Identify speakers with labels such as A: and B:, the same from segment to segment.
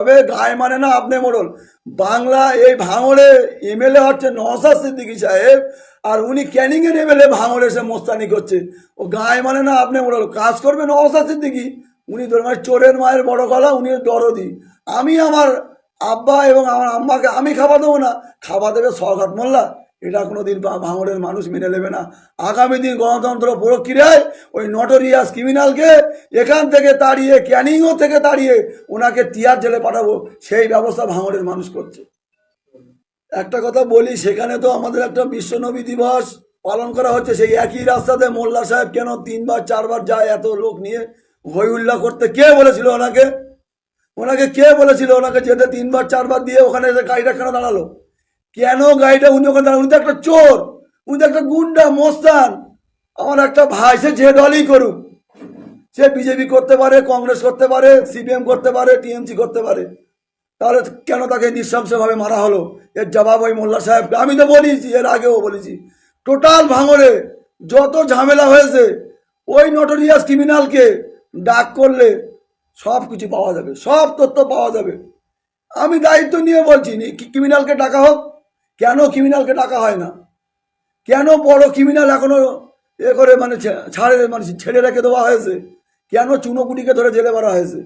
A: তবে গায়ে মানে না আপনি মোড়ল বাংলা এই ভাঙড়ে এমএলএ হচ্ছে নওসাদ সিদ্দিকী সাহেব, আর উনি ক্যানিংয়ের এমএলএ ভাঙড়ে এসে মোস্তানি করছে। ও গায়ে মানে না আপনি মোড়ল কাজ করবে নওসাদ সিদ্দিকী। উনি তোর মানে চোরের মায়ের বড় গলা, উনি দরদি। আমি আমার আব্বা এবং আমার আম্মাকে আমি খাবার দেবো না। খাবার দেবে সরকার মোল্লা। এটা কোনোদিন বা- ভাঙড়ের মানুষ মেনে নেবে না। আগামী দিন গণতন্ত্র প্রক্রিয়ায় ওই নটোরিয়াস ক্রিমিনালকে এখান থেকে তাড়িয়ে, ক্যানিংও থেকে তাড়িয়ে ওনাকে টিয়ার জেলে পাঠাবো, সেই ব্যবস্থা ভাঙড়ের মানুষ করছে। একটা কথা বলি, সেখানে তো আমাদের একটা বিশ্বনবী দিবস পালন করা হচ্ছে। সেই একই রাস্তাতে মোল্লা সাহেব কেন তিনবার, চারবার যায় এত লোক নিয়ে? হই উল্লাহ করতে কে বলেছিল ওনাকে? ওনাকে কে বলেছিল ওনাকে যেতে তিনবার, চারবার দিয়ে ওখানে গাড়িটা কেন দাঁড়াল? কেন গাড়িটা উনি ওখানে উনি তো একটা চোর। উনি তো একটা গুন্ডা, মোস্তান। আমার একটা ভাই, সে যে দলই করুক। সে বিজেপি করতে পারে, কংগ্রেস করতে পারে, সিপিএম করতে পারে, টিএমসি করতে পারে। তাহলে কেন তাকে নৃশংসভাবে মারা হলো? এর জবাব ওই মোল্লা সাহেবকে। আমি তো বলেছি, এর আগেও বলেছি। টোটাল ভাঙড়ে যত ঝামেলা হয়েছে, ওই নটোরিয়াস ক্রিমিনালকে ডাক করলে সব কিছু পাওয়া যাবে, সব তথ্য পাওয়া যাবে। আমি দায়িত্ব নিয়ে বলছি ক্রিমিনালকে ডাকা হোক কেন ক্রিমিনালকে ডাকা হয় না? কেন বড় ক্রিমিনাল এখনও এ করে মানে ছাড়ে মানে ছেড়ে রেখে দেওয়া হয়েছে? কেন চুনোপুটিকে ধরে জেলে মারা হয়েছে?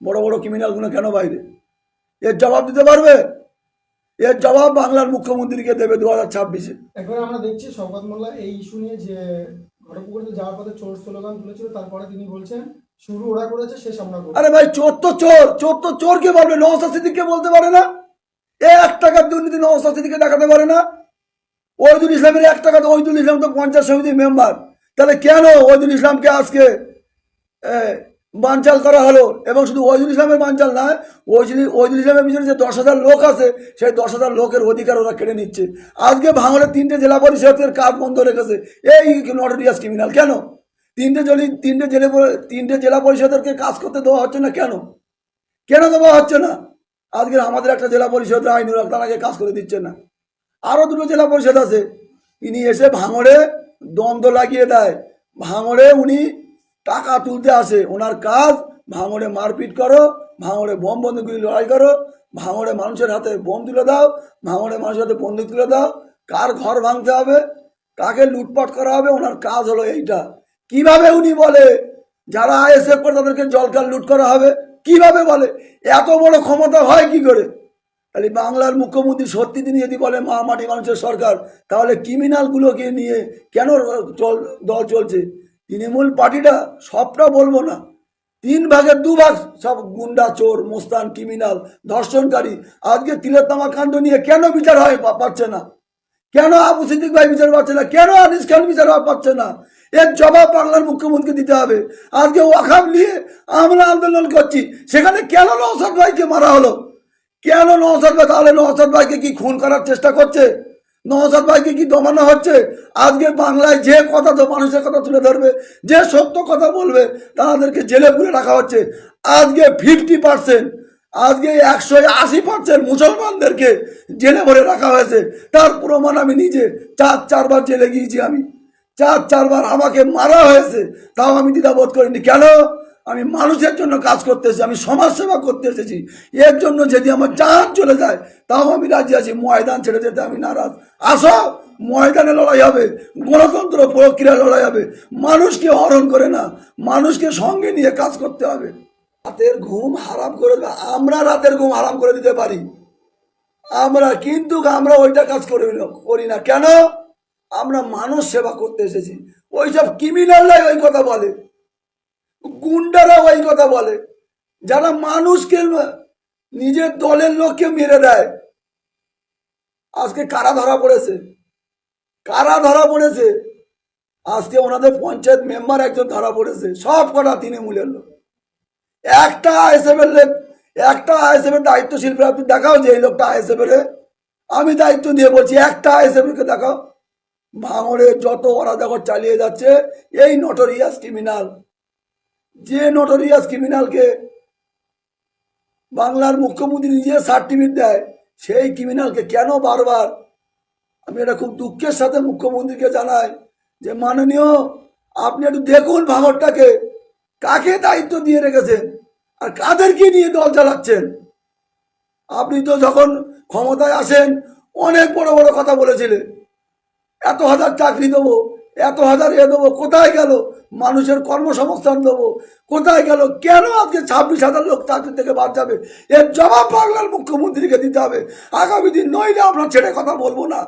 A: বড় বড় ক্রিমিনালগুলো কেন বাইরে? এর জবাব দিতে পারবে? এর জবাব বাংলার মুখ্যমন্ত্রীকে দেবে দু হাজার ছাব্বিশে।
B: এখন আমরা দেখছি শওকত মোল্লা এই ইস্যু নিয়ে যে ঘটপুকুরিতে যাওয়ার পথে চোর স্লোগান তুলেছিল তারপরে তিনি বলছেন শুরু ওরা করেছে শেষ আমরা
A: আরে ভাই চোর তো চোর! চোর তো চোরকে বলবে নওসা সিদ্দিককে বলতে পারে না? এক টাকার দুর্নীতি নওসা সিদ্দিককে দেখাতে পারে না। ওইদুল ইসলামের এক টাকা তো ওইদুল ইসলাম তো পঞ্চায়েত সমিতির মেম্বার। তাহলে কেন ওইদুল ইসলামকে আজকে বানচাল করা হলো? এবং শুধু ওইদুল ইসলামের বানচাল নয় ওইদুল ওইদুল ইসলামের পিছনে যে দশ হাজার লোক আছে, সেই দশ হাজার লোকের অধিকার ওরা কেড়ে নিচ্ছে। আজকে ভাঙড়ের তিনটে জেলা পরিষদের কাজ বন্ধ রেখেছে এই নটোরিয়াস ক্রিমিনাল কেন? তিনটে জলি, তিনটে জেলে তিনটে জেলা পরিষদেরকে কাজ করতে দেওয়া হচ্ছে না কেন? কেন দেওয়া হচ্ছে না? আজকে আমাদের একটা জেলা পরিষদ আইনুল হক তারাকে কাজ করে দিচ্ছে না। আরও দুটো জেলা পরিষদ আছে। ইনি এসে ভাঙড়ে দ্বন্দ্ব লাগিয়ে দেয়। ভাঙড়ে উনি টাকা তুলতে আসে। ওনার কাজ, ভাঙড়ে মারপিট করো, ভাঙড়ে বোম বন্দুকগুলি লড়াই করো, ভাঙড়ে মানুষের হাতে বোম তুলে দাও, ভাঙড়ে মানুষের হাতে বন্দুক তুলে দাও, কার ঘর ভাঙতে হবে, কাকে লুটপাট করা হবে, ওনার কাজ হলো এইটা। কীভাবে উনি বলে, যারা আইএসএফ করে তাদেরকে জলকাল লুট করা হবে? কীভাবে বলে? এত বড় ক্ষমতা হয় কি করে? তাহলে বাংলার মুখ্যমন্ত্রী সত্যি তিনি যদি বলে, মা, মাটি মানুষের সরকার তাহলে ক্রিমিনালগুলোকে নিয়ে কেন চল, দল চলছে? তৃণমূল পার্টিটা সবটা বলব না। তিন ভাগের দু ভাগ সব গুন্ডা, চোর, মোস্তান, ক্রিমিনাল, ধর্ষণকারী। আজকে তিলোত্তমা কাণ্ড নিয়ে কেন বিচার হয় পাচ্ছে না? কেন আবু সিদ্দিক ভাই বিচার পাচ্ছে না? কেন আনিস খান বিচার পাচ্ছে না? এর জবাব বাংলার মুখ্যমন্ত্রীকে দিতে হবে। আজকে ওয়াখাব নিয়ে আমরা আন্দোলন করছি। সেখানে কেন নৌসাদ ভাইকে মারা হলো? কেন নৌসাদ ভাই তাহলে নৌসাদ ভাইকে কি খুন করার চেষ্টা করছে? নৌসাদ ভাইকে কি দমানো হচ্ছে? আজকে বাংলায় যে কথা তো মানুষের কথা তুলে ধরবে, যে সত্য কথা বলবে, তাদেরকে জেলে পুরে রাখা হচ্ছে। আজকে ফিফটি পার্সেন্ট আজকে একশো আশি পার্সেন্ট মুসলমানদেরকে জেলে ভরে রাখা হয়েছে। তার প্রমাণ আমি নিজে চার, চারবার জেলে গিয়েছি আমি। চার, চারবার আমাকে মারা হয়েছে, তাও আমি দ্বিধাবোধ করিনি। কেন? আমি মানুষের জন্য কাজ করতে এসেছি, আমি সমাজ সেবা করতে এসেছি। এর জন্য যদি আমার জান চলে যায়, তাও আমি রাজি আছি। ময়দান ছেড়ে যেতে আমি নারাজ। আসো, ময়দানে লড়াই হবে, গণতন্ত্র প্রক্রিয়া লড়াই হবে। মানুষকে হরণ করে না, মানুষকে সঙ্গে নিয়ে কাজ করতে হবে। রাতের ঘুম হারাম করে আমরা রাতের ঘুম হারাম করে দিতে পারি। আমরা কিন্তু আমরা ওইটা কাজ করি করি না। কেন? আমরা মানুষ সেবা করতে এসেছি। ওইসব ক্রিমিনালরাই ওই কথা বলে। গুন্ডারা ওই কথা বলে। যারা মানুষকে নিজের দলের লোককে মেরে দেয়। আজকে কারা ধরা পড়েছে? কারা ধরা পড়েছে? আজকে ওনাদের পঞ্চায়েত মেম্বার একজন ধরা পড়েছে। সব কটা তৃণমূলের লোক। একটা আইএসএফ এর লোক একটা আইএসএফ এর দায়িত্বশীল আপনি দেখাও যে এই লোকটা আইএসএফ এর আমি দায়িত্ব দিয়ে বলছি, একটা আইএসএফ কে দেখাও। ভাঙড়ে যত দেখো চালিয়ে যাচ্ছে, এই নটোরিয়াস ক্রিমিনাল যে নটোরিয়াস ক্রিমিনালকে বাংলার মুখ্যমন্ত্রী নিজে সার্টিফিকেট দেয়, সেই ক্রিমিনালকে কেন বারবার আমি এটা খুব দুঃখের সাথে মুখ্যমন্ত্রীকে জানাই যে, মাননীয়, আপনি একটু দেখুন ভাঙরটাকে কাকে দায়িত্ব দিয়ে রেখেছেন? আর কাদেরকে নিয়ে দল চালাচ্ছেন? আপনি তো যখন ক্ষমতায় আসেন, অনেক বড় বড় কথা বলেছিলেন। এত হাজার চাকরি দেবো, এত হাজার এ দেবো, কোথায় গেল? মানুষের কর্মসংস্থান দেবো, কোথায় গেল? কেন আজকে ছাব্বিশ হাজার লোক চাকরি থেকে বাদ যাবে? এর জবাব বাংলার মুখ্যমন্ত্রীকে দিতে হবে। আগামী দিন নইলে আমরা ছেড়ে কথা বলব না।